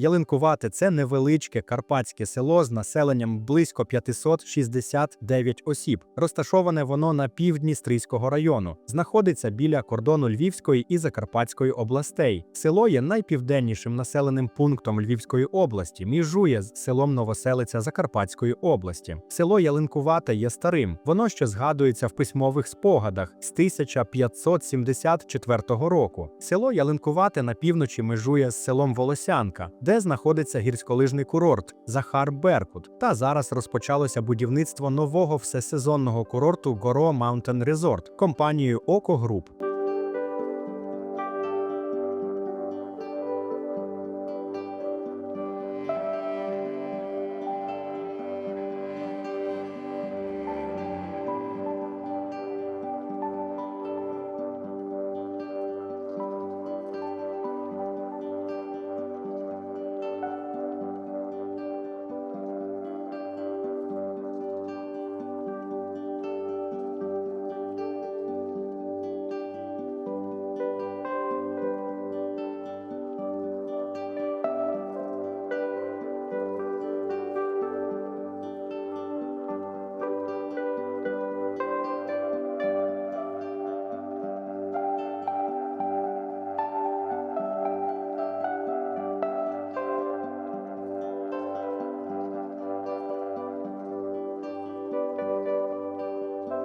Ялинкувате це невеличке карпатське село з населенням близько 569 осіб. Розташоване воно на півдні Стрийського району. Знаходиться біля кордону Львівської і Закарпатської областей. Село є найпівденнішим населеним пунктом Львівської області, міжує з селом Новоселиця Закарпатської області. Село Ялинкувате є старим. Воно ще згадується в письмових спогадах з 1574 року. Село Ялинкувате на півночі межує з селом Волосянка, де знаходиться гірськолижний курорт Захар Беркут. Та зараз розпочалося будівництво нового всесезонного курорту Горо Маунтен Резорт компанією Око Груп.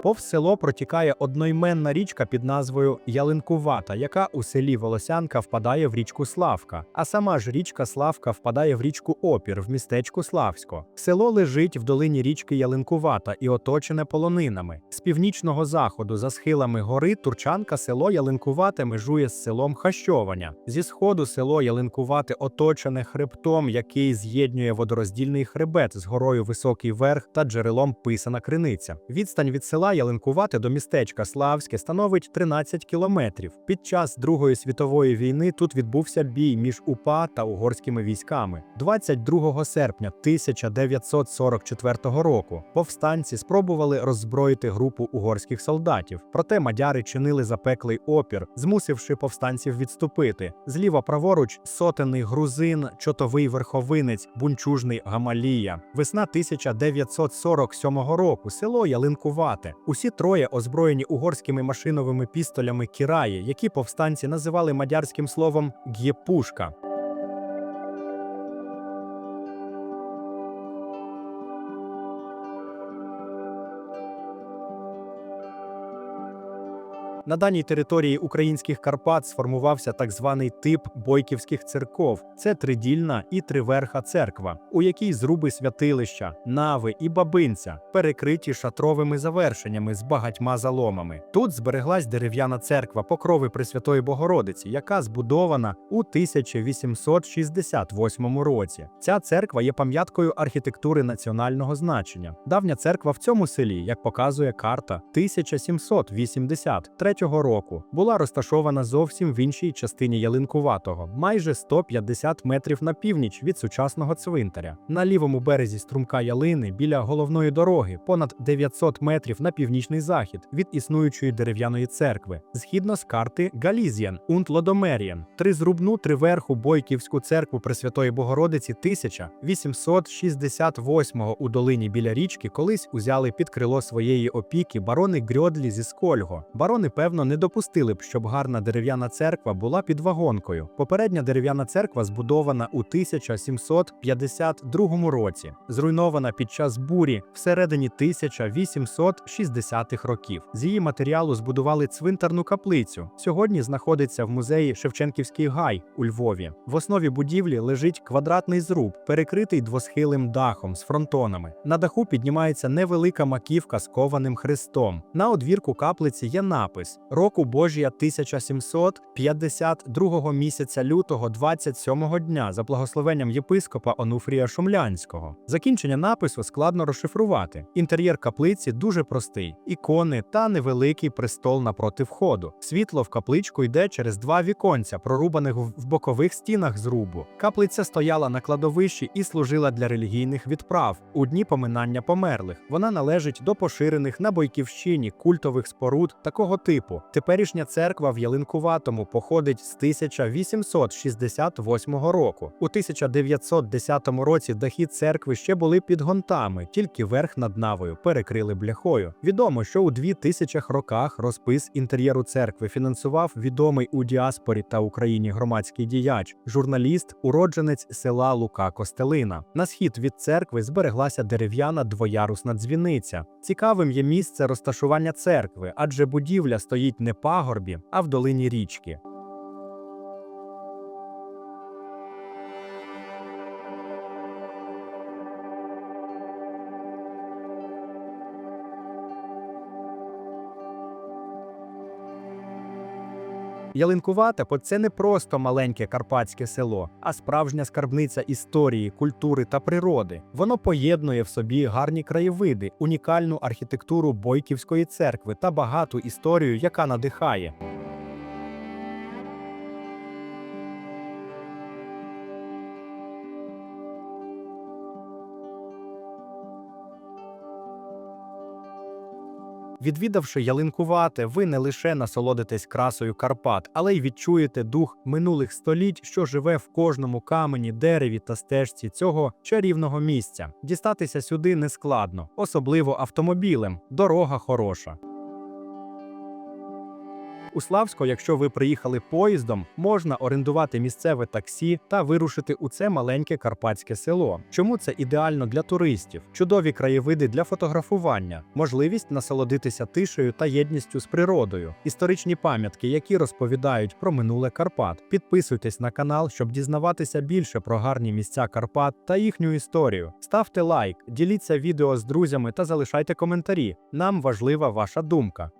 Повз село протікає одноіменна річка під назвою Ялинкувата, яка у селі Волосянка впадає в річку Славка. А сама ж річка Славка впадає в річку Опір в містечку Славсько. Село лежить в долині річки Ялинкувата і оточене полонинами. З північного заходу, за схилами гори, Турчанка село Ялинкувате межує з селом Хащованя. Зі сходу село Ялинкувате оточене хребтом, який з'єднує водороздільний хребет з горою Високий Верх та джерелом Писана Криниця. Відстань від села Ялинкувате до містечка Славське становить 13 кілометрів. Під час Другої світової війни тут відбувся бій між УПА та угорськими військами. 22 серпня 1944 року повстанці спробували роззброїти групу угорських солдатів. Проте мадяри чинили запеклий опір, змусивши повстанців відступити. Зліва праворуч сотенний грузин, чотовий верховинець, бунчужний Гамалія. Весна 1947 року. Село Ялинкувате. Усі троє озброєні угорськими машиновими пістолями кіраї, які повстанці називали мадярським словом гєпушка. На даній території українських Карпат сформувався так званий тип бойківських церков. Це тридільна і триверха церква, у якій зруби святилища, нави і бабинця перекриті шатровими завершеннями з багатьма заломами. Тут збереглась дерев'яна церква Покрови Пресвятої Богородиці, яка збудована у 1868 році. Ця церква є пам'яткою архітектури національного значення. Давня церква в цьому селі, як показує карта 1783 року, була розташована зовсім в іншій частині Ялинкуватого, майже 150 метрів на північ від сучасного цвинтаря. На лівому березі струмка ялини біля головної дороги, понад 900 метрів на північний захід від існуючої дерев'яної церкви, згідно з карти Галізіан Лодомеріан, тризрубну триверху Бойківську церкву Пресвятої Богородиці 1868-го у долині біля річки колись узяли під крило своєї опіки барони Грьодлі зі Скольго. Барони, певно, не допустили б, щоб гарна дерев'яна церква була під вагонкою. Попередня дерев'яна церква збудована у 1752 році, зруйнована під час бурі всередині 1860-х років. З її матеріалу збудували цвинтарну каплицю. Сьогодні знаходиться в музеї Шевченківський гай у Львові. В основі будівлі лежить квадратний зруб, перекритий двосхилим дахом з фронтонами. На даху піднімається невелика маківка з кованим хрестом. На одвірку каплиці є напис року Божія 1752 місяця лютого 27-го дня за благословенням єпископа Онуфрія Шумлянського. Закінчення напису складно розшифрувати. Інтер'єр каплиці дуже простий: ікони та невеликий престол напроти входу. Світло в капличку йде через два віконця, прорубаних в бокових стінах зрубу. Каплиця стояла на кладовищі і служила для релігійних відправ у дні поминання померлих. Вона належить до поширених на Бойківщині культових споруд такого типу. Типу. Теперішня церква в Ялинкуватому походить з 1868 року. У 1910 році дахи церкви ще були під гонтами, тільки верх над навою перекрили бляхою. Відомо, що у 2000 роках розпис інтер'єру церкви фінансував відомий у діаспорі та Україні громадський діяч, журналіст, уродженець села Лука Костелина. На схід від церкви збереглася дерев'яна двоярусна дзвіниця. Цікавим є місце розташування церкви, адже будівля стоїть не пагорбі, а в долині річки. Ялинкувате – це не просто маленьке карпатське село, а справжня скарбниця історії, культури та природи. Воно поєднує в собі гарні краєвиди, унікальну архітектуру Бойківської церкви та багату історію, яка надихає. Відвідавши ялинкувате, ви не лише насолодитесь красою Карпат, але й відчуєте дух минулих століть, що живе в кожному камені, дереві та стежці цього чарівного місця. Дістатися сюди нескладно, особливо автомобілем. Дорога хороша. У Славсько, якщо ви приїхали поїздом, можна орендувати місцеве таксі та вирушити у це маленьке карпатське село. Чому це ідеально для туристів? Чудові краєвиди для фотографування, можливість насолодитися тишею та єдністю з природою, історичні пам'ятки, які розповідають про минуле Карпат. Підписуйтесь на канал, щоб дізнаватися більше про гарні місця Карпат та їхню історію. Ставте лайк, діліться відео з друзями та залишайте коментарі. Нам важлива ваша думка.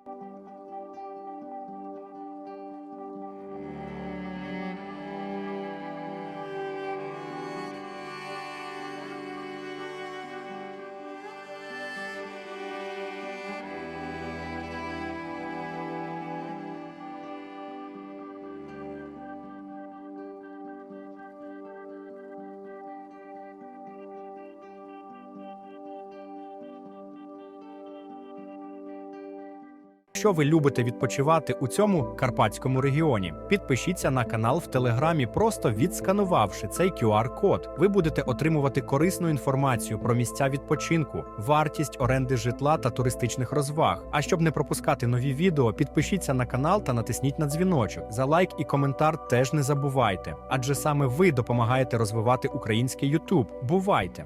Якщо ви любите відпочивати у цьому карпатському регіоні, підпишіться на канал в телеграмі, просто відсканувавши цей QR-код. Ви будете отримувати корисну інформацію про місця відпочинку, вартість оренди житла та туристичних розваг. А щоб не пропускати нові відео, підпишіться на канал та натисніть на дзвіночок. За лайк і коментар теж не забувайте, адже саме ви допомагаєте розвивати український YouTube. Бувайте!